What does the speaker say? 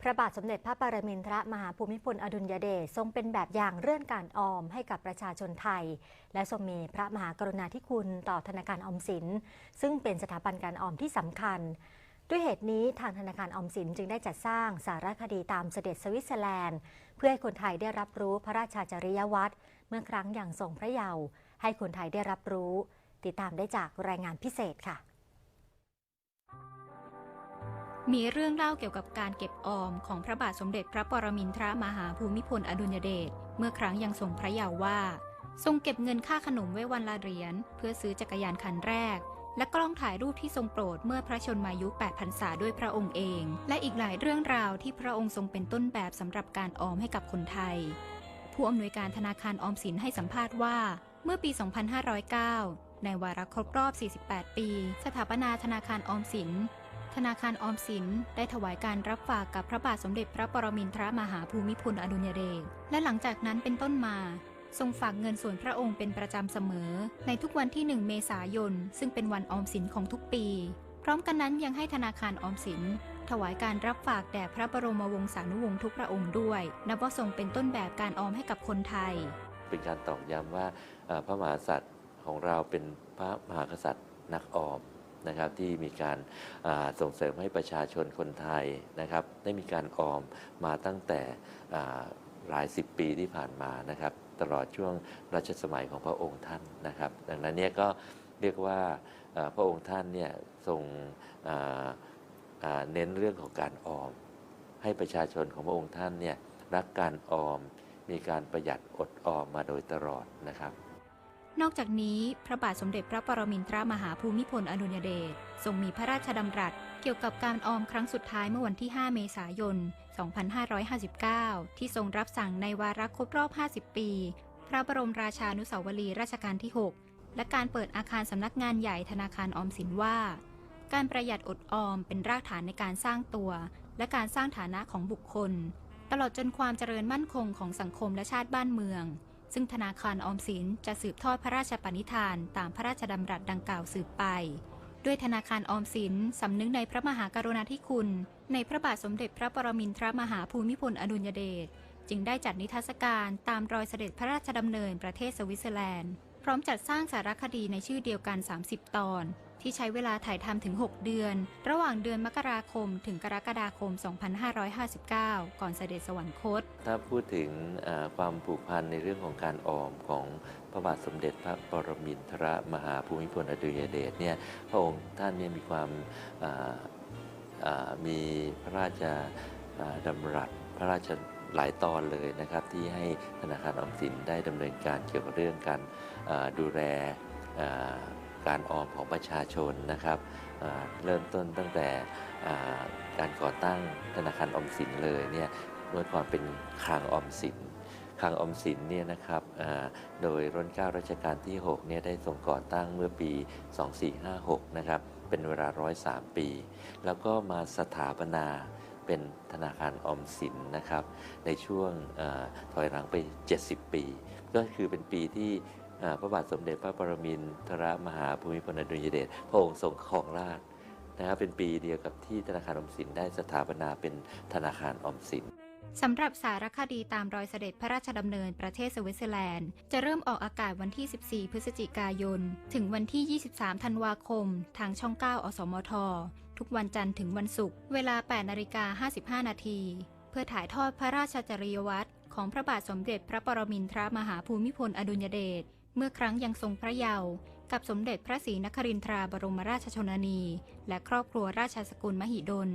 พระบาทสมเด็จพระปรมินทรมหาภูมิพลอดุลยเดชทรงเป็นแบบอย่างเรื่องการออมให้กับประชาชนไทย และทรงมีพระมหากรุณาธิคุณต่อธนาคารออมสิน ซึ่งเป็นสถาบันการออมที่สำคัญ ด้วยเหตุนี้ทางธนาคารออมสินจึงได้จัดสร้างสารคดีตามเสด็จสวิตเซอร์แลนด์ เพื่อให้คนไทยได้รับรู้พระราชาจริยวัตรเมื่อครั้งอย่างทรงพระเยาว์ให้คนไทยได้รับรู้ ติดตามได้จากรายงานพิเศษค่ะ มีเรื่องเล่าเกี่ยวกับการเก็บออมของพระบาทสมเด็จพระปรมินทรมหาภูมิพลอดุลยเดชเมื่อครั้งยังทรงพระเยาว์ว่า ทรงเก็บเงินค่าขนมไว้วันละเหรียญเพื่อซื้อจักรยานคันแรก และกล้องถ่ายรูปที่ทรงโปรดเมื่อพระชนมายุ8พรรษาด้วยพระองค์เอง และอีกหลายเรื่องราวที่พระองค์ทรงเป็นต้นแบบสำหรับการออมให้กับคนไทย ผู้อำนวยการธนาคารออมสินให้สัมภาษณ์ว่า เมื่อปี 2509 ในวาระครบรอบ 48 ปี สถาปนาธนาคารออมสิน ธนาคารออมสิน ได้ถวายการรับฝากกับพระบาทสมเด็จพระปรมินทรมหาภูมิพลอดุลยเดช และหลังจากนั้นเป็นต้นมา ทรงฝากเงินส่วนพระองค์เป็นประจำเสมอ ในทุกวันที่ 1 เมษายน ซึ่งเป็นวันออมสินของทุกปี พร้อมกันนั้นยังให้ธนาคารออมสิน ถวายการรับฝากแด่พระบรมวงศานุวงศ์ทุกพระองค์ด้วย นับว่าทรงเป็นต้นแบบการออมให้กับคนไทย เป็นการตอกย้ำว่าพระมหากษัตริย์ของเราเป็นพระมหากษัตริย์นักออม นะครับที่มีการาส่งเสริมให้ประชาชนคนไทยนะครับได้มีการออมมาตั้งแต่หลายสิบปีที่ผ่านมานะครับตลอดช่วงรัชสมัยของพระองค์ท่านนะครับ ดังนั้นเนี่ยก็เรียกว่าพระองค์ท่านเนี่ยทรงเน้นเรื่องของการออม ให้ประชาชนของพระองค์ท่านเนี่ยรักการออม มีการประหยัดอดออมมาโดยตลอดนะครับ นอกจากนี้พระบาทสมเด็จพระปรมินทรมหาภูมิพลอดุลยเดชทรงมีพระราชดำรัสเกี่ยวกับการออมครั้งสุดท้ายเมื่อวันที่ 5 เมษายน 2559 ที่ทรงรับสั่งในวาระครบรอบ 50 ปี พระบรมราชานุสาวรีย์รัชกาลที่ 6 และการเปิดอาคารสำนักงานใหญ่ธนาคารออมสินว่า การประหยัดอดออมเป็นรากฐานในการสร้างตัว และการสร้างฐานะของบุคคล ตลอดจนความเจริญมั่นคงของสังคมและชาติบ้านเมือง ซึ่งธนาคารออมสินจะสืบทอดพระราชปณิธานตามพระราชดำรัสดังกล่าวสืบไป ด้วยธนาคารออมสินสำนึกในพระมหากรุณาธิคุณ ในพระบาทสมเด็จพระปรมินทรมหาภูมิพลอดุลยเดชจึงได้จัดนิทรรศการตามรอยเสด็จพระราชดำเนินประเทศสวิตเซอร์แลนด์ ร้อมจัดสร้างสารคดีในชื่อเดียวกัน 30 ตอน ที่ใช้เวลาถ่ายทำถึง 6 เดือน ระหว่างเดือนมกราคมถึงกรกฎาคม 2559 ก่อนเสด็จสวรรคต ถ้าพูดถึงความผูกพันในเรื่องของการออมของพระบาทสมเด็จพระปรมินทรมหาภูมิพลอดุลยเดชเนี่ยพระองค์ท่านเนี่ยมีความมีพระราชาดำรัสพระราช หลายตอนเลยนะครับ ที่ให้ธนาคารออมสินได้ดำเนินการเกี่ยวกับเรื่องการดูแลการออมของประชาชนนะครับเริ่มต้นตั้งแต่การก่อตั้งธนาคารออมสินเลยเนี่ยเมื่อก่อนเป็นคลังออมสินคลังออมสินเนี่ยนะครับโดยรัชการัชกาลที่6เนี่ยได้ทรงก่อตั้งเมื่อปี 2456 นะครับ เป็นเวลา 103 ปี แล้วก็มาสถาปนา เป็นธนาคารออมสินนะครับ ในช่วงอถอยหลังไป 70 ปี ก็คือเป็นปีที่พระบาทสมเด็จพระปรมินทรมหาภูมิพลอดุลยเดชพระองค์ทรงครองราชนะครับเป็นปีเดียวกับที่ธนาคารออมสินได้สถาปนาเป็นธนาคารออมสินสำหรับสารคดีตามรอยเสด็จพระราชดำเนินประเทศสวิตเซอร์แลนด์ จะเริ่มออกอากาศวันที่ 14 พฤศจิกายน ถึงวันที่ 23 ธันวาคม ทางช่อง 9 อสมท ทุกวันจันทร์ถึงวันศุกร์เวลา 8นาฬิกา55 นาที เพื่อถ่ายทอดพระราชจริยวัตรของพระบาทสมเด็จพระปรมินทรมหาภูมิพลอดุลยเดชเมื่อครั้งยังทรงพระเยาว์กับสมเด็จพระศรีนครินทราบรมราชชนนี และครอบครัวราชสกุลมหิดล